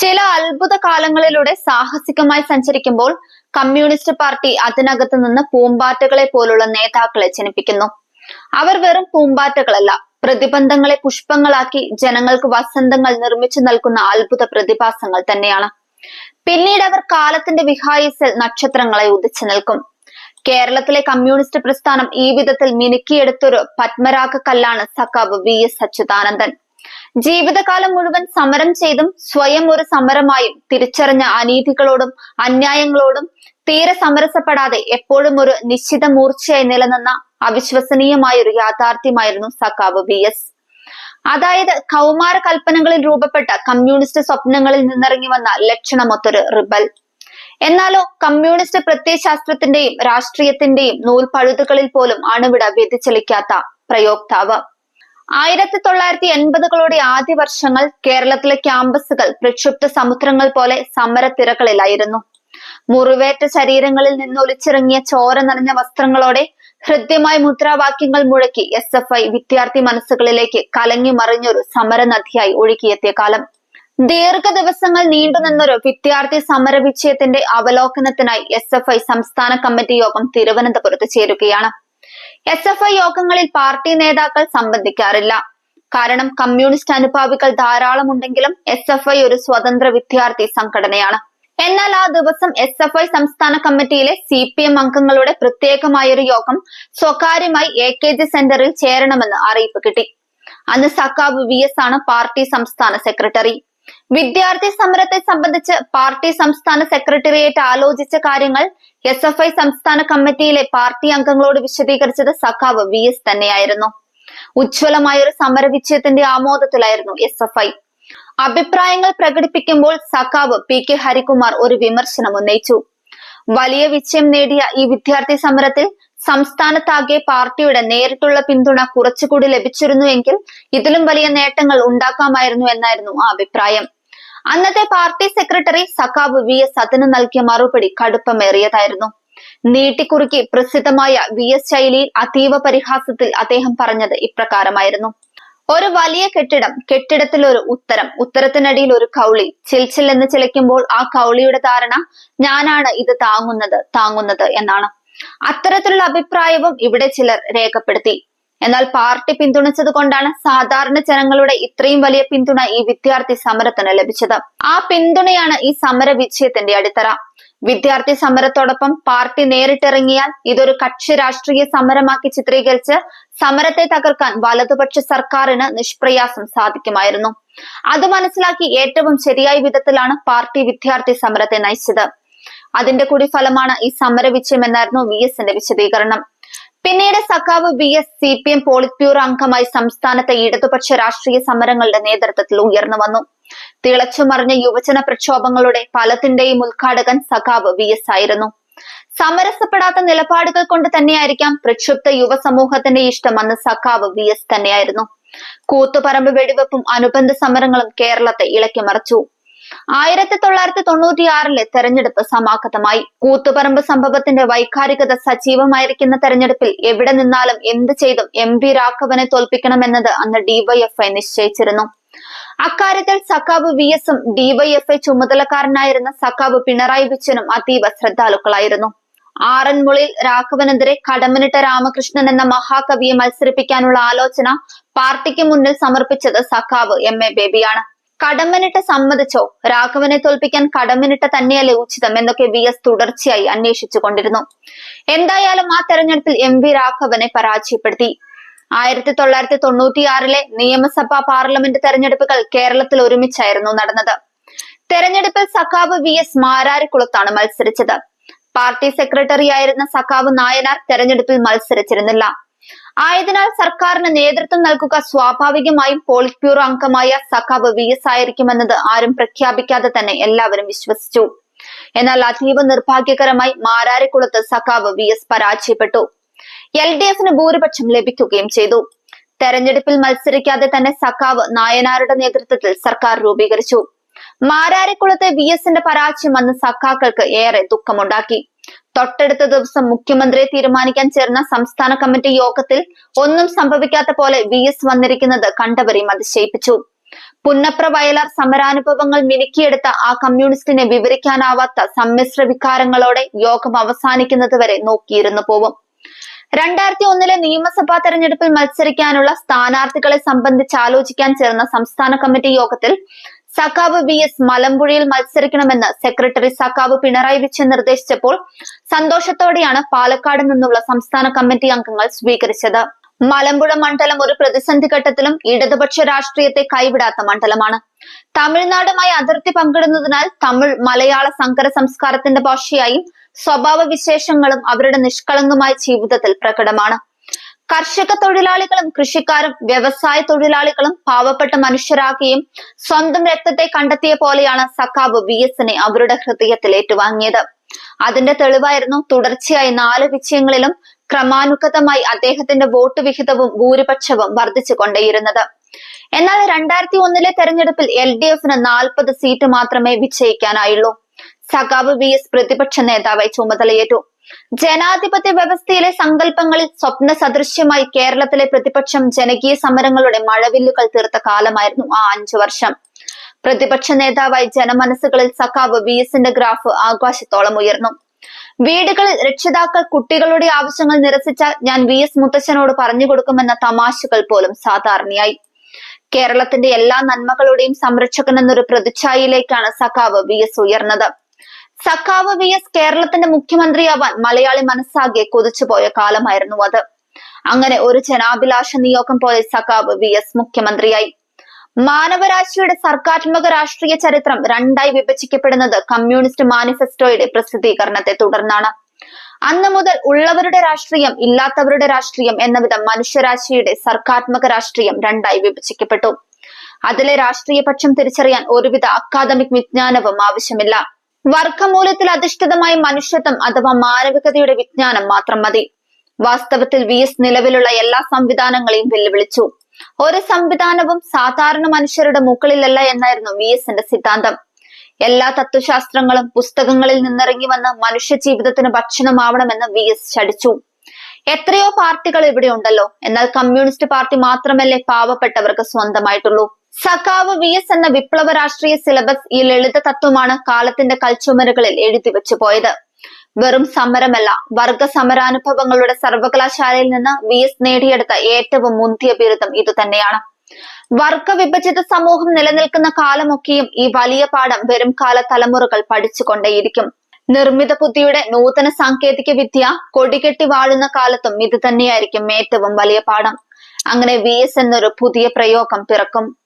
ചില അത്ഭുത കാലങ്ങളിലൂടെ സാഹസികമായി സഞ്ചരിക്കുമ്പോൾ കമ്മ്യൂണിസ്റ്റ് പാർട്ടി അതിനകത്ത് നിന്ന് പൂമ്പാറ്റകളെ പോലുള്ള നേതാക്കളെ ജനിപ്പിക്കുന്നു. അവർ വെറും പൂമ്പാറ്റകളല്ല പ്രതിബന്ധങ്ങളെ പുഷ്പങ്ങളാക്കി ജനങ്ങൾക്ക് വസന്തങ്ങൾ നിർമ്മിച്ചു നൽകുന്ന അത്ഭുത പ്രതിഭാസങ്ങൾ തന്നെയാണ്. പിന്നീട് അവർ കാലത്തിന്റെ വിഹായസിൽ നക്ഷത്രങ്ങളെ ഉദിച്ചു നിൽക്കും. കേരളത്തിലെ കമ്മ്യൂണിസ്റ്റ് പ്രസ്ഥാനം ഈ വിധത്തിൽ മിനുക്കിയെടുത്തൊരു പത്മരാഗ കല്ലാണ് സഖാവ് വി എസ് അച്യുതാനന്ദൻ. ജീവിതകാലം മുഴുവൻ സമരം ചെയ്തും സ്വയം ഒരു സമരമായും തിരിച്ചറിഞ്ഞ അനീതികളോടും അന്യായങ്ങളോടും തീരെ സമരസപ്പെടാതെ എപ്പോഴും ഒരു നിശ്ചിത മൂർച്ചയായി നിലനിന്ന അവിശ്വസനീയമായ ഒരു യാഥാർത്ഥ്യമായിരുന്നു സഖാവ് വി എസ്. അതായത് കൗമാര കൽപ്പനകളിൽ രൂപപ്പെട്ട കമ്മ്യൂണിസ്റ്റ് സ്വപ്നങ്ങളിൽ നിന്നിറങ്ങി വന്ന ലക്ഷണമൊത്തൊരു റിബൽ. എന്നാലോ കമ്മ്യൂണിസ്റ്റ് പ്രത്യയശാസ്ത്രത്തിന്റെയും രാഷ്ട്രീയത്തിന്റെയും നൂൽപഴുതുകളിൽ പോലും അണുവിട വ്യതിചലിക്കാത്ത പ്രയോക്താവ്. ആയിരത്തി തൊള്ളായിരത്തി എൺപതുകളുടെ ആദ്യ വർഷങ്ങൾ കേരളത്തിലെ ക്യാമ്പസുകൾ പ്രക്ഷുബ്ധ സമുദ്രങ്ങൾ പോലെ സമരത്തിരകളിലായിരുന്നു. മുറിവേറ്റ ശരീരങ്ങളിൽ നിന്ന് ഒലിച്ചിറങ്ങിയ ചോര നിറഞ്ഞ വസ്ത്രങ്ങളോടെ ഹൃദ്യമായ മുദ്രാവാക്യങ്ങൾ മുഴക്കി എസ് എഫ് ഐ വിദ്യാർത്ഥി മനസ്സുകളിലേക്ക് കലങ്ങി മറിഞ്ഞൊരു സമരനദിയായി ഒഴുകിയെത്തിയ കാലം. ദീർഘ ദിവസങ്ങൾ നീണ്ടുനിന്നൊരു വിദ്യാർത്ഥി സമര വിജയത്തിന്റെ അവലോകനത്തിനായി എസ് എഫ് ഐ സംസ്ഥാന കമ്മിറ്റി യോഗം തിരുവനന്തപുരത്ത് ചേരുകയാണ്. എസ് എഫ് ഐ യോഗങ്ങളിൽ പാർട്ടി നേതാക്കൾ സംബന്ധിക്കാറില്ല. കാരണം കമ്മ്യൂണിസ്റ്റ് അനുഭാവികൾ ധാരാളമുണ്ടെങ്കിലും എസ് എഫ് ഐ ഒരു സ്വതന്ത്ര വിദ്യാർത്ഥി സംഘടനയാണ്. എന്നാൽ ആ ദിവസം എസ് എഫ് ഐ സംസ്ഥാന കമ്മിറ്റിയിലെ സി പി എം അംഗങ്ങളുടെ പ്രത്യേകമായൊരു യോഗം സ്വകാര്യമായി എ കെ ജി സെന്ററിൽ ചേരണമെന്ന് അറിയിപ്പ് കിട്ടി. അന്ന് സക്കാബ് വി എസ് ആണ് പാർട്ടി സംസ്ഥാന സെക്രട്ടറി. വിദ്യാർത്ഥി സമരത്തെ സംബന്ധിച്ച് പാർട്ടി സംസ്ഥാന സെക്രട്ടേറിയറ്റ് ആലോചിച്ച കാര്യങ്ങൾ എസ് എഫ് ഐ സംസ്ഥാന കമ്മിറ്റിയിലെ പാർട്ടി അംഗങ്ങളോട് വിശദീകരിച്ചത് സഖാവ് വി എസ് തന്നെയായിരുന്നു. ഉജ്ജ്വലമായ ഒരു സമര വിജയത്തിന്റെ ആമോദത്തിലായിരുന്നു എസ് എഫ് ഐ അഭിപ്രായങ്ങൾ പ്രകടിപ്പിക്കുമ്പോൾ സഖാവ് പി കെ ഹരികുമാർ ഒരു വിമർശനം ഉന്നയിച്ചു. വലിയ വിജയം നേടിയ ഈ വിദ്യാർത്ഥി സമരത്തിൽ സംസ്ഥാനത്താകെ പാർട്ടിയുടെ നേരിട്ടുള്ള പിന്തുണ കുറച്ചുകൂടി ലഭിച്ചിരുന്നുവെങ്കിൽ ഇതിലും വലിയ നേട്ടങ്ങൾ ഉണ്ടാക്കാമായിരുന്നു എന്നായിരുന്നു ആ അഭിപ്രായം. അന്നത്തെ പാർട്ടി സെക്രട്ടറി സഖാബ് വി എസ് അതിന് നൽകിയ മറുപടി കടുപ്പമേറിയതായിരുന്നു. നീട്ടിക്കുറുക്കി പ്രസിദ്ധമായ വി എസ് ശൈലിയിൽ അതീവ പരിഹാസത്തിൽ അദ്ദേഹം പറഞ്ഞത് ഇപ്രകാരമായിരുന്നു. ഒരു വലിയ കെട്ടിടം കെട്ടിടത്തിൽ ഒരു ഉത്തരം ഉത്തരത്തിനടിയിൽ ഒരു കൗളി ചിൽച്ചിൽ എന്ന് ചിലയ്ക്കുമ്പോൾ ആ കൗളിയുടെ ധാരണ ഞാനാണ് ഇത് താങ്ങുന്നത് താങ്ങുന്നത് എന്നാണ്. അത്തരത്തിലുള്ള അഭിപ്രായവും ഇവിടെ ചിലർ രേഖപ്പെടുത്തി. എന്നാൽ പാർട്ടി പിന്തുണച്ചത് കൊണ്ടാണ് സാധാരണ ജനങ്ങളുടെ ഇത്രയും വലിയ പിന്തുണ ഈ വിദ്യാർത്ഥി സമരത്തിന് ലഭിച്ചത്. ആ പിന്തുണയാണ് ഈ സമര വിജയത്തിന്റെ അടിത്തറ. വിദ്യാർത്ഥി സമരത്തോടൊപ്പം പാർട്ടി നേരിട്ടിറങ്ങിയാൽ ഇതൊരു കക്ഷി രാഷ്ട്രീയ സമരമാക്കി ചിത്രീകരിച്ച് സമരത്തെ തകർക്കാൻ വലതുപക്ഷ സർക്കാരിന് നിഷ്പ്രയാസം സാധിക്കുമായിരുന്നു. അത് മനസ്സിലാക്കി ഏറ്റവും ശരിയായ വിധത്തിലാണ് പാർട്ടി വിദ്യാർത്ഥി സമരത്തെ നയിച്ചത്. അതിന്റെ കൂടി ഫലമാണ് ഈ സമര വിജയം എന്നായിരുന്നു വി എസിന്റെ വിശദീകരണം. പിന്നീട് സഖാവ് V S C P M polit bureau അംഗമായി സംസ്ഥാനത്തെ ഇടതുപക്ഷ രാഷ്ട്രീയ സമരങ്ങളുടെ നേതൃത്വത്തിൽ ഉയർന്നു വന്നു. തിളച്ചുമറിഞ്ഞ യുവജന പ്രക്ഷോഭങ്ങളുടെ ഫലത്തിന്റെയും ഉദ്ഘാടകൻ സഖാവ് വി എസ് ആയിരുന്നു. സമരസപ്പെടാത്ത നിലപാടുകൾ കൊണ്ട് തന്നെയായിരിക്കാം പ്രക്ഷുബ്ധ യുവസമൂഹത്തിന്റെ ഇഷ്ടം അന്ന് സഖാവ് വി എസ് തന്നെയായിരുന്നു. കൂത്തുപറമ്പ് വെടിവെപ്പും അനുബന്ധ സമരങ്ങളും കേരളത്തെ ഇളക്കിമറിച്ചു. ആയിരത്തി തൊള്ളായിരത്തി തൊണ്ണൂറ്റിയാറിലെ തെരഞ്ഞെടുപ്പ് സമാഗതമായി. കൂത്തുപറമ്പ് സംഭവത്തിന്റെ വൈകാരികത സജീവമായിരിക്കുന്ന തെരഞ്ഞെടുപ്പിൽ എവിടെ നിന്നാലും എന്ത് ചെയ്തും എം പി രാഘവനെ തോൽപ്പിക്കണമെന്നത് അന്ന് ഡിവൈഎഫ്ഐ നിശ്ചയിച്ചിരുന്നു. അക്കാര്യത്തിൽ സഖാവ് വി എസും ഡിവൈഎഫ്ഐ ചുമതലക്കാരനായിരുന്ന സഖാവ് പിണറായി വിജയനും അതീവ ശ്രദ്ധാലുക്കളായിരുന്നു. ആറന്മുളിൽ രാഘവനെതിരെ കടമനിട്ട രാമകൃഷ്ണൻ എന്ന മഹാകവിയെ മത്സരിപ്പിക്കാനുള്ള ആലോചന പാർട്ടിക്ക് മുന്നിൽ സമർപ്പിച്ചത് സഖാവ് എം എ ബേബിയാണ്. കടമ്പനിട്ട് സമ്മതിച്ചോ? രാഘവനെ തോൽപ്പിക്കാൻ കടമ്മനിട്ട് തന്നെയല്ലേ ഉചിതം? എന്നൊക്കെ വി എസ് തുടർച്ചയായി അന്വേഷിച്ചു കൊണ്ടിരുന്നു. എന്തായാലും ആ തെരഞ്ഞെടുപ്പിൽ എം വി രാഘവനെ പരാജയപ്പെടുത്തി. ആയിരത്തി തൊള്ളായിരത്തി തൊണ്ണൂറ്റിയാറിലെ നിയമസഭാ പാർലമെന്റ് തെരഞ്ഞെടുപ്പുകൾ കേരളത്തിൽ ഒരുമിച്ചായിരുന്നു നടന്നത്. തെരഞ്ഞെടുപ്പിൽ സഖാവ് വി എസ് മാരാരിക്കുളത്താണ് മത്സരിച്ചത്. പാർട്ടി സെക്രട്ടറി ആയിരുന്ന സഖാവ് നായനാർ തെരഞ്ഞെടുപ്പിൽ മത്സരിച്ചിരുന്നില്ല. ആയതിനാൽ സർക്കാരിന് നേതൃത്വം നൽകുക സ്വാഭാവികമായും പോളിറ്റ് ബ്യൂറോ അംഗമായ സഖാവ് വി എസ് ആയിരിക്കുമെന്നത് ആരും പ്രഖ്യാപിക്കാതെ തന്നെ എല്ലാവരും വിശ്വസിച്ചു. എന്നാൽ അതീവ നിർഭാഗ്യകരമായി മാരാരിക്കുളത്ത് സഖാവ് വി എസ് പരാജയപ്പെട്ടു. എൽ ഡി എഫിന് ഭൂരിപക്ഷം ലഭിക്കുകയും ചെയ്തു. തെരഞ്ഞെടുപ്പിൽ മത്സരിക്കാതെ തന്നെ സഖാവ് നായനാരുടെ നേതൃത്വത്തിൽ സർക്കാർ രൂപീകരിച്ചു. മാരാരിക്കുളത്തെ വി എസിന്റെ പരാജയം അന്ന് സഖാക്കൾക്ക് ഏറെ ദുഃഖമുണ്ടാക്കി. തൊട്ടടുത്ത ദിവസം മുഖ്യമന്ത്രിയെ തീരുമാനിക്കാൻ ചേർന്ന സംസ്ഥാന കമ്മിറ്റി യോഗത്തിൽ ഒന്നും സംഭവിക്കാത്ത പോലെ വി എസ് വന്നിരിക്കുന്നത് കണ്ടവരെയും അതിശയിപ്പിച്ചു. പുന്നപ്ര വയലാർ സമരാനുഭവങ്ങൾ മിനുക്കിയെടുത്ത ആ കമ്മ്യൂണിസ്റ്റിനെ വിവരിക്കാനാവാത്ത സമ്മിശ്ര വികാരങ്ങളോടെ യോഗം അവസാനിക്കുന്നത് വരെ നോക്കിയിരുന്നു പോവും. രണ്ടായിരത്തി ഒന്നിലെ നിയമസഭാ തെരഞ്ഞെടുപ്പിൽ മത്സരിക്കാനുള്ള സ്ഥാനാർത്ഥികളെ സംബന്ധിച്ച് ആലോചിക്കാൻ ചേർന്ന സംസ്ഥാന കമ്മിറ്റി യോഗത്തിൽ സഖാവ് വി എസ് മലമ്പുഴയിൽ മത്സരിക്കണമെന്ന് സെക്രട്ടറി സഖാവ് പിണറായി വിജയൻ നിർദ്ദേശിച്ചപ്പോൾ സന്തോഷത്തോടെയാണ് പാലക്കാട് നിന്നുള്ള സംസ്ഥാന കമ്മിറ്റി അംഗങ്ങൾ സ്വീകരിച്ചത്. മലമ്പുഴ മണ്ഡലം ഒരു പ്രതിസന്ധി ഘട്ടത്തിലും ഇടതുപക്ഷ രാഷ്ട്രീയത്തെ കൈവിടാത്ത മണ്ഡലമാണ്. തമിഴ്നാടുമായി അതിർത്തി പങ്കിടുന്നതിനാൽ തമിഴ് മലയാള സങ്കര സംസ്കാരത്തിന്റെ ഭാഷയായും സ്വഭാവ വിശേഷങ്ങളും അവരുടെ നിഷ്കളങ്കമായ ജീവിതത്തിൽ പ്രകടമാണ്. കർഷക തൊഴിലാളികളും കൃഷിക്കാരും വ്യവസായ തൊഴിലാളികളും പാവപ്പെട്ട മനുഷ്യരാകുകയും സ്വന്തം രക്തത്തെ കണ്ടെത്തിയ പോലെയാണ് സഖാവ് വി എസിനെ അവരുടെ ഹൃദയത്തിൽ ഏറ്റുവാങ്ങിയത്. അതിന്റെ തെളിവായിരുന്നു തുടർച്ചയായി നാല് വിജയങ്ങളിലും ക്രമാനുഗതമായി അദ്ദേഹത്തിന്റെ വോട്ട് വിഹിതവും ഭൂരിപക്ഷവും വർദ്ധിച്ചു കൊണ്ടേയിരുന്നത്. എന്നാൽ രണ്ടായിരത്തി ഒന്നിലെ തെരഞ്ഞെടുപ്പിൽ എൽ ഡി എഫിന് നാൽപ്പത് സീറ്റ് മാത്രമേ വിജയിക്കാനായുള്ളൂ. സഖാവ് വി എസ് പ്രതിപക്ഷ നേതാവായി ചുമതലയേറ്റു. ജനാധിപത്യ വ്യവസ്ഥയിലെ സങ്കല്പങ്ങളിൽ സ്വപ്ന സദൃശ്യമായി കേരളത്തിലെ പ്രതിപക്ഷം ജനകീയ സമരങ്ങളുടെ മഴവില്ലുകൾ തീർത്ത കാലമായിരുന്നു ആ അഞ്ചു വർഷം. പ്രതിപക്ഷ നേതാവായി ജനമനസ്സുകളിൽ സഖാവ് വി എസിന്റെ ഗ്രാഫ് ആകാശത്തോളം ഉയർന്നു. വീടുകളിൽ രക്ഷിതാക്കൾ കുട്ടികളുടെ ആവശ്യങ്ങൾ നിരസിച്ചാൽ ഞാൻ വി എസ് മുത്തച്ഛനോട് പറഞ്ഞു കൊടുക്കുമെന്ന തമാശകൾ പോലും സാധാരണയായി. കേരളത്തിന്റെ എല്ലാ നന്മകളുടെയും സംരക്ഷകൻ എന്നൊരു പ്രതിച്ഛായയിലേക്കാണ് സഖാവ് വി എസ് ഉയർന്നത്. സഖാവ് വി എസ് കേരളത്തിന്റെ മുഖ്യമന്ത്രിയാവാൻ മലയാളി മനസ്സാകെ കൊതിച്ചുപോയ കാലമായിരുന്നു അത്. അങ്ങനെ ഒരു ജനാഭിലാഷ നിയോഗം പോലെ സഖാവ് വി എസ് മുഖ്യമന്ത്രിയായി. മാനവരാശിയുടെ സർക്കാത്മക രാഷ്ട്രീയ ചരിത്രം രണ്ടായി വിഭജിക്കപ്പെടുന്നത് കമ്മ്യൂണിസ്റ്റ് മാനിഫെസ്റ്റോയുടെ പ്രസിദ്ധീകരണത്തെ തുടർന്നാണ്. അന്ന് മുതൽ ഉള്ളവരുടെ രാഷ്ട്രീയം ഇല്ലാത്തവരുടെ രാഷ്ട്രീയം എന്ന വിധം മനുഷ്യരാശിയുടെ സർക്കാത്മക രാഷ്ട്രീയം രണ്ടായി വിഭജിക്കപ്പെട്ടു. അതിലെ രാഷ്ട്രീയ പക്ഷം തിരിച്ചറിയാൻ ഒരുവിധ അക്കാദമിക് വിജ്ഞാനവും ആവശ്യമില്ല. വർഗമൂല്യത്തിൽ അധിഷ്ഠിതമായ മനുഷ്യത്വം അഥവാ മാനവികതയുടെ വിജ്ഞാനം മാത്രം മതി. വാസ്തവത്തിൽ വി എസ് നിലവിലുള്ള എല്ലാ സംവിധാനങ്ങളെയും വെല്ലുവിളിച്ചു. ഒരു സംവിധാനവും സാധാരണ മനുഷ്യരുടെ മുകളിലല്ല എന്നായിരുന്നു വി എസിന്റെ സിദ്ധാന്തം. എല്ലാ തത്വശാസ്ത്രങ്ങളും പുസ്തകങ്ങളിൽ നിന്നിറങ്ങി വന്ന് മനുഷ്യ ജീവിതത്തിന് ഭക്ഷണമാവണമെന്ന് വി എസ് ശടിച്ചു എത്രയോ പാർട്ടികൾ ഇവിടെ ഉണ്ടല്ലോ. എന്നാൽ കമ്മ്യൂണിസ്റ്റ് പാർട്ടി മാത്രമല്ലേ പാവപ്പെട്ടവർക്ക് സ്വന്തമായിട്ടുള്ളൂ. സഖാവ് വി എസ് എന്ന വിപ്ലവ രാഷ്ട്രീയ സിലബസ് ഈ ലളിത തത്വമാണ് കാലത്തിന്റെ കൽച്ചുമരുകളിൽ എഴുതി വെച്ചു പോയത്. വെറും സമരമല്ല വർഗ സമരാനുഭവങ്ങളുടെ സർവകലാശാലയിൽ നിന്ന് വി എസ് നേടിയെടുത്ത ഏറ്റവും മുന്തിയ ബിരുദം ഇതുതന്നെയാണ് വർഗ വിഭജിത സമൂഹം നിലനിൽക്കുന്ന കാലമൊക്കെയും ഈ വലിയ പാഠം വരും കാല തലമുറകൾ പഠിച്ചുകൊണ്ടേയിരിക്കും. നിർമ്മിത ബുദ്ധിയുടെ നൂതന സാങ്കേതിക വിദ്യ കൊടികെട്ടി വാഴുന്ന കാലത്തും ഇത് തന്നെയായിരിക്കും ഏറ്റവും വലിയ പാഠം. അങ്ങനെ വി എസ് എന്നൊരു പുതിയ പ്രയോഗം പിറക്കും.